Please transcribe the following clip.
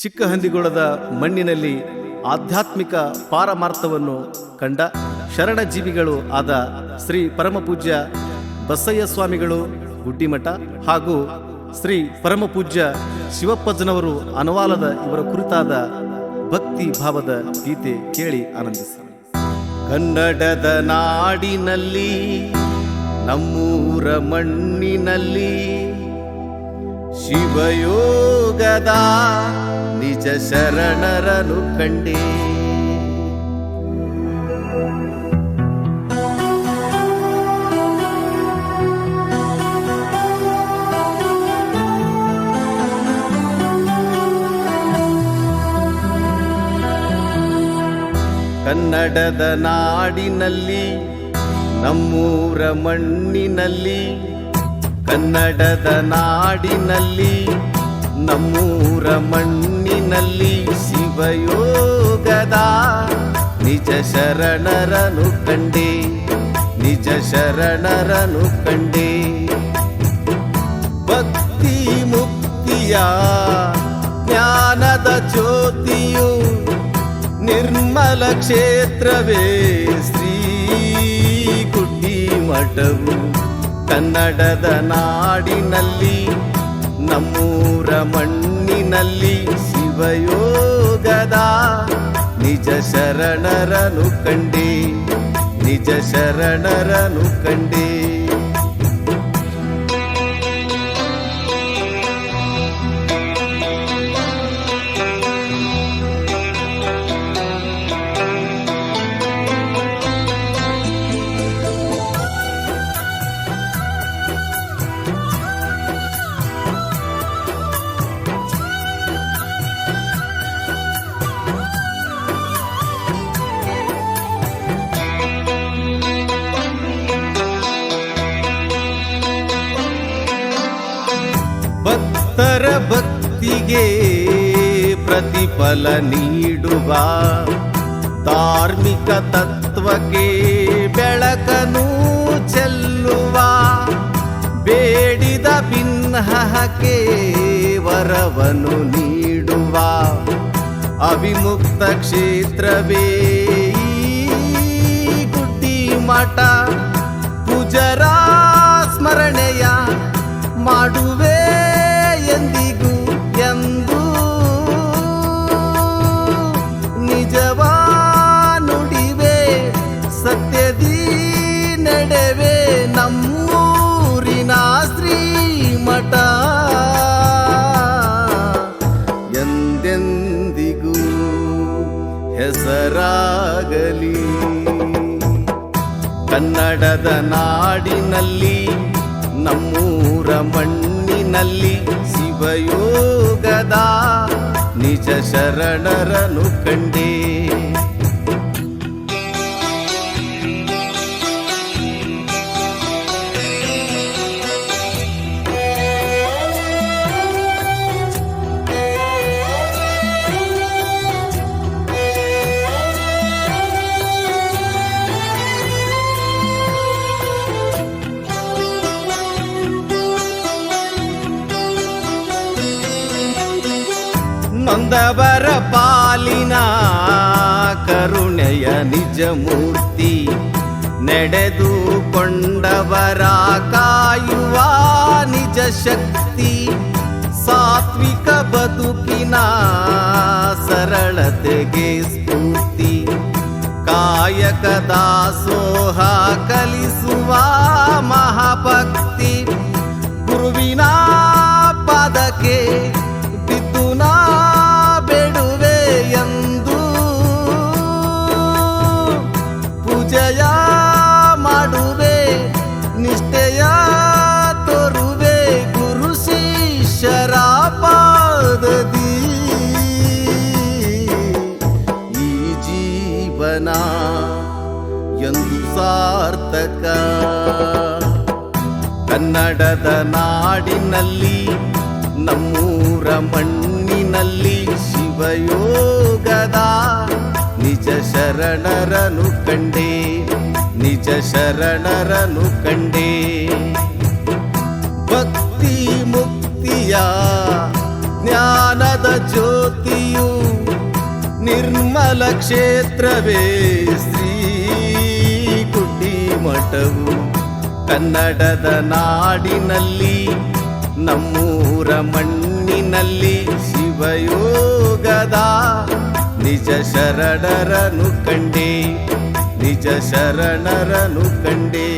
ಚಿಕ್ಕ ಹಂದಿಗೊಳದ ಮಣ್ಣಿನಲ್ಲಿ ಆಧ್ಯಾತ್ಮಿಕ ಪಾರಮಾರ್ಥವನ್ನು ಕಂಡ ಶರಣಜೀವಿಗಳು ಆದ ಶ್ರೀ ಪರಮಪೂಜ್ಯ ಬಸಯ್ಯ ಸ್ವಾಮಿಗಳು ಗುಡ್ಡಿಮಠ ಹಾಗೂ ಶ್ರೀ ಪರಮಪೂಜ್ಯ ಶಿವಪ್ಪಜ್ಜನವರು ಅನವಾಲದ ಇವರ ಕುರಿತಾದ ಭಕ್ತಿ ಭಾವದ ಗೀತೆ ಕೇಳಿ ಆನಂದಿಸಿ. ಕನ್ನಡದ ನಾಡಿನಲ್ಲಿ, ನಮ್ಮೂರ ಮಣ್ಣಿನಲ್ಲಿ ಶಿವಯೋಗದ ನಿಜ ಶರಣರನು ಕಂಡೇ. ಕನ್ನಡದ ನಾಡಿನಲ್ಲಿ ನಮ್ಮೂರ ಮಣ್ಣಿನಲ್ಲಿ ಕನ್ನಡದ ನಾಡಿನಲ್ಲಿ ನಮ್ಮೂರ ಮಣ್ಣಿನಲ್ಲಿ ಶಿವಯೋಗದ ನಿಜ ಶರಣರನು ಕಂಡೆ, ನಿಜ ಶರಣರನು ಕಂಡೆ. ಭಕ್ತಿ ಮುಕ್ತಿಯ ಜ್ಞಾನದ ಜ್ಯೋತಿಯು ನಿರ್ಮಲ ಕ್ಷೇತ್ರವೇ. ಶ್ರೀ ಗುಡ್ಡಿ ಮಠವು ಕನ್ನಡದ ನಾಡಿನಲ್ಲಿ, ನಮ್ಮೂರ ಮಣ್ಣಿನಲ್ಲಿ ಶಿವಯೋಗದ ನಿಜ ಶರಣರನು ಕಂಡೆ ನಿಜ ಶರಣರನು ಕಂಡೇ ಭಕ್ತರ ಭಕ್ತಿಗೆ ಪ್ರತಿಫಲ ನೀಡುವ ಧಾರ್ಮಿಕ ತತ್ವಕ್ಕೆ ಬೆಳಕನು ಚೆಲ್ಲುವ, ಬೇಡಿದ ಭಿನ್ನಹಕ್ಕೆ ವರವನು ನೀಡುವ ಅವಿಮುಕ್ತ ಕ್ಷೇತ್ರವೇ ಗುಡ್ಡಿ ಮಠ. ಪೂಜರ ಸ್ಮರಣೆಯ ಮಾಡುವೆ ನಡೆವೆ ನಮ್ಮೂರಿನ ಶ್ರೀಮಠ. ಎಂದೆಂದಿಗೂ ಹೆಸರಾಗಲಿ. ಕನ್ನಡದ ನಾಡಿನಲ್ಲಿ ನಮ್ಮೂರ ಮಣ್ಣಿನಲ್ಲಿ ಶಿವಯೋಗದ ನಿಜ ಶರಣರನು ಕಂಡೇ. ನೊಂದವರ ಪಾಲಿನ ಕರುಣೆಯ ನಿಜ ಮೂರ್ತಿ ನಡೆದುಕೊಂಡವರ ಕಾಯುವ ನಿಜ ಶಕ್ತಿ, ಸಾತ್ವಿಕ ಬದುಕಿನ ಸರಳತೆಗೆ ಸ್ಫೂರ್ತಿ, ಕಾಯಕ ದಾಸೋಹ ಕಲಿಸುವ ಮಹಾಭಕ್ತಿ, ಗುರುವಿನ ಪದಕ್ಕೆ ಎಂದು ಸಾರ್ಥಕ. ಕನ್ನಡದ ನಾಡಿನಲ್ಲಿ, ನಮ್ಮೂರ ಮಣ್ಣಿನಲ್ಲಿ ಶಿವಯೋಗದ ನಿಜ ಶರಣರನು ಕಂಡೇ, ನಿಜ ಶರಣರನು ಕಂಡೇ. ಭಕ್ತಿ ಮುಕ್ತಿಯ ಜ್ಞಾನದ ಜ್ಯೋತಿಯು ನಿರ್ಮಲ ಕ್ಷೇತ್ರವೇ? ಶ್ರೀ ಕುಟ್ಟಿ ಮಠವು ಕನ್ನಡದ ನಾಡಿನಲ್ಲಿ, ನಮ್ಮೂರ ಮಣ್ಣಿನಲ್ಲಿ ಶಿವಯೋಗದ ನಿಜ ಶರಣರನು ಕಂಡೇ, ನಿಜ ಶರಣರನು ಕಂಡೆ.